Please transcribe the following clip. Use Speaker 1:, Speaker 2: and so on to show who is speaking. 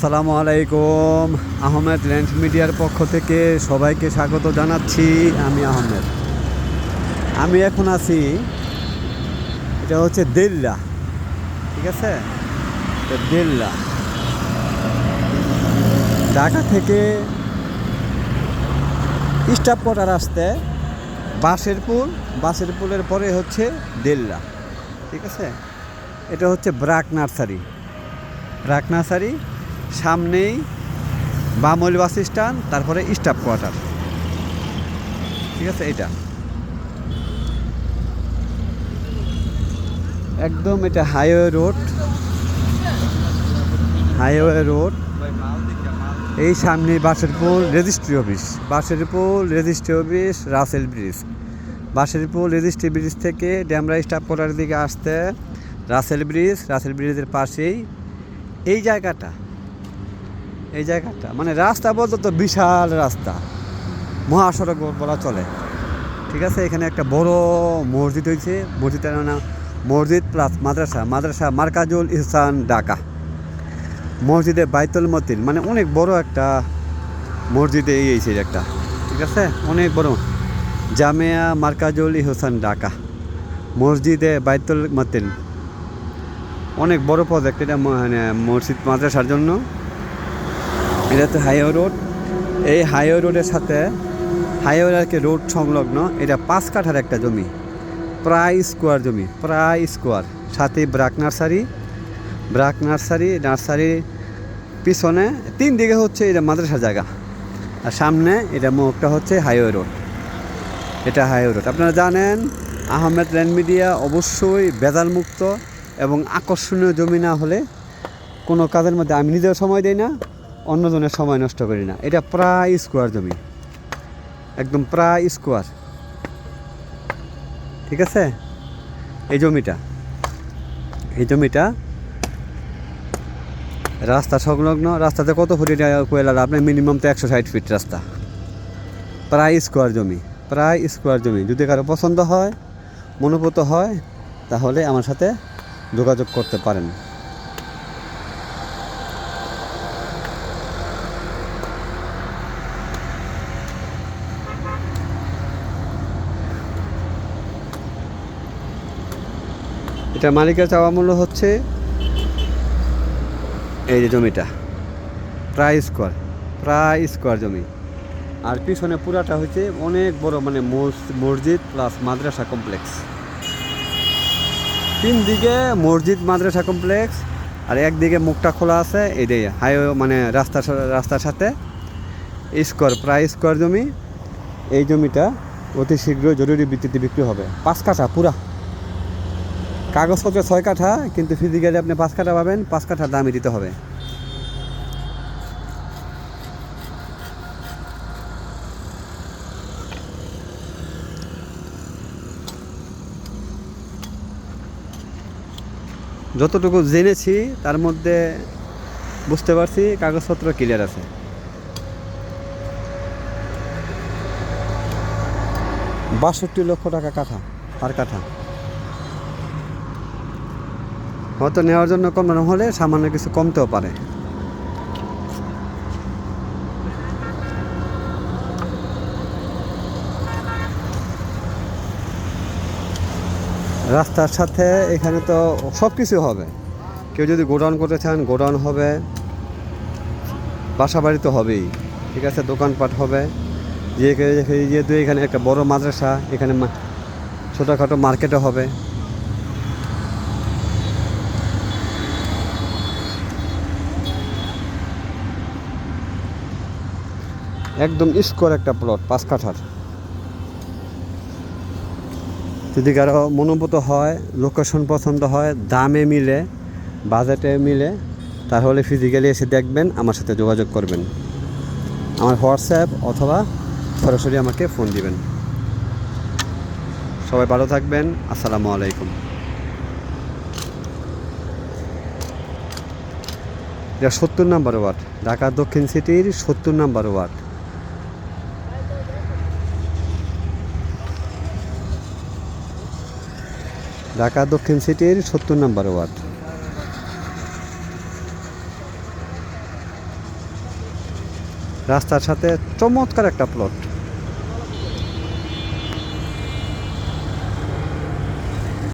Speaker 1: আসসালামু আলাইকুম। আহমেদ ল্যান্ড মিডিয়ার পক্ষ থেকে সবাইকে স্বাগত জানাচ্ছি, আমি আহমেদ। আমি এখন আছি, এটা হচ্ছে দিল্লা, ঠিক আছে? দিল্লা। ঢাকা থেকে স্টাফ কোয়ার্টার আসতে বাসের পুল বাসের পুলের পরে হচ্ছে দিল্লা, ঠিক আছে? এটা হচ্ছে ব্রাক নার্সারি ব্রাক নার্সারি। সামনেই বামল বাস স্ট্যান্ড, তারপরে স্টাফ কোয়ার্টার। ঠিক আছে এটা একদম এটা হাইওয়ে রোড। Highway road. এই সামনে বাসের পোল রেজিস্ট্রি অফিস। বাসের pole registry office, Russell bridge. বাসের পোল রেজিস্ট্রি ব্রিজ থেকে ড্যামরা স্টাফ কোয়ার্টারের দিকে আসতে রাসেল ব্রিজ, রাসেল ব্রিজের পাশেই এই জায়গাটা। এই জায়গাটা মানে রাস্তা বলতে তো বিশাল রাস্তা। মহাসড়ক বলা চলে। ঠিক আছে, এখানে একটা বড় মসজিদ হয়েছে মসজিদের নাম মসজিদ প্লাস মাদ্রাসা। মাদ্রাসা মার্কাজুল ইহসান, ঢাকা। মসজিদে বাইতুল মতিন মানে অনেক বড় একটা মসজিদে এই হয়েছে একটা। ঠিক আছে, অনেক বড়। জামিয়া মার্কাজুল ইহসান, ঢাকা। মসজিদে বাইতুল মতিন। অনেক বড় প্রজেক্ট এটা মানে মসজিদ মাদ্রাসার জন্য। এটা তো হাইওয়ে রোড। এই হাইওয়ে রোডের সাথে হাইওয়ে আর কি রোড সংলগ্ন, এটা পাঁচ কাঠার একটা জমি, প্রায় স্কোয়ার জমি, প্রায় স্কোয়ার সাথে ব্রাক নার্সারি ব্রাক নার্সারি নার্সারির পিছনে, তিন দিকে হচ্ছে এটা মাদ্রাসার জায়গা, আর সামনে এটা মুখটা হচ্ছে হাইওয়ে রোড। এটা হাইওয়ে রোড। আপনারা জানেন, আহমেদ ল্যান্ড মিডিয়া অবশ্যই বেজাল মুক্ত এবং আকর্ষণীয় জমি না হলে কোনো কাজের মধ্যে আমি নিজেও সময় দিই না। অন্যজনের সময় নষ্ট করি না। এটা প্রায় স্কোয়ার জমি। একদম প্রায় স্কোয়ার ঠিক আছে? এই জমিটা। এই জমিটা রাস্তা সংলগ্ন। রাস্তাতে কত ফুট এটা কয়লার আপনার মিনিমাম তো একশো ষাট ফিট রাস্তা। প্রায় স্কোয়ার জমি। প্রায় স্কোয়ার জমি। যদি কারও পছন্দ হয়, মনোভূত হয়, তাহলে আমার সাথে যোগাযোগ করতে পারেন। এটা মালিকের চাওয়া মূল্য হচ্ছে এই যে জমিটা, প্রায় স্কোয়ার প্রায় স্কোয়ার জমি। আর পিছনে পুরাটা হচ্ছে অনেক বড় মানে মসজিদ প্লাস মাদ্রাসা কমপ্লেক্স তিন দিকে মসজিদ, মাদ্রাসা কমপ্লেক্স আর একদিকে মুখটা খোলা আছে এটাই হাইওয়ে মানে রাস্তার সা- রাস্তার সাথে। স্কোয়ার প্রায় স্কোয়ার জমি। এই জমিটা অতি শীঘ্র জরুরি ভিত্তিতে বিক্রি হবে। পাঁচ কাঠা পুরা। কাগজপত্র ছয় কাঠা, কিন্তু ফিজিক্যালি আপনি পাঁচ কাঠা পাবেন, পাঁচ কাঠা দামই দিতে হবে। যতটুকু জেনেছি, তার মধ্যে বুঝতে পারছি কাগজপত্র ক্লিয়ার আছে। বাষট্টি লক্ষ টাকা কাঠা আর কাঠা। হয়তো নেওয়ার জন্য কম না হলে সামান্য কিছু কমতেও পারে। রাস্তার সাথে এখানে তো সব কিছু হবে। কেউ যদি গোডাউন করতে চান, গোডাউন হবে। বাসা বাড়ি তো হবেই। ঠিক আছে, দোকানপাট হবে। যেহেতু এখানে একটা বড় মাদ্রাসা, এখানে ছোটোখাটো মার্কেটও হবে। একদম স্কোয়ার একটা প্লট পাঁচ কাঠার। যদি কারও মনোভূত হয় লোকেশন পছন্দ হয়, দামে মিলে বাজেটে মিলে, তাহলে ফিজিক্যালি এসে দেখবেন, আমার সাথে যোগাযোগ করবেন। আমার হোয়াটসঅ্যাপ অথবা সরাসরি আমাকে ফোন দিবেন। সবাই ভালো থাকবেন, আসসালামু আলাইকুম। এটা সত্তর নাম্বার ওয়ার্ড ঢাকা দক্ষিণ সিটির সত্তর নাম্বার ওয়ার্ড। ঢাকা দক্ষিণ সিটির সত্তর নম্বর ওয়ার্ড। রাস্তার সাথে চমৎকার একটা প্লট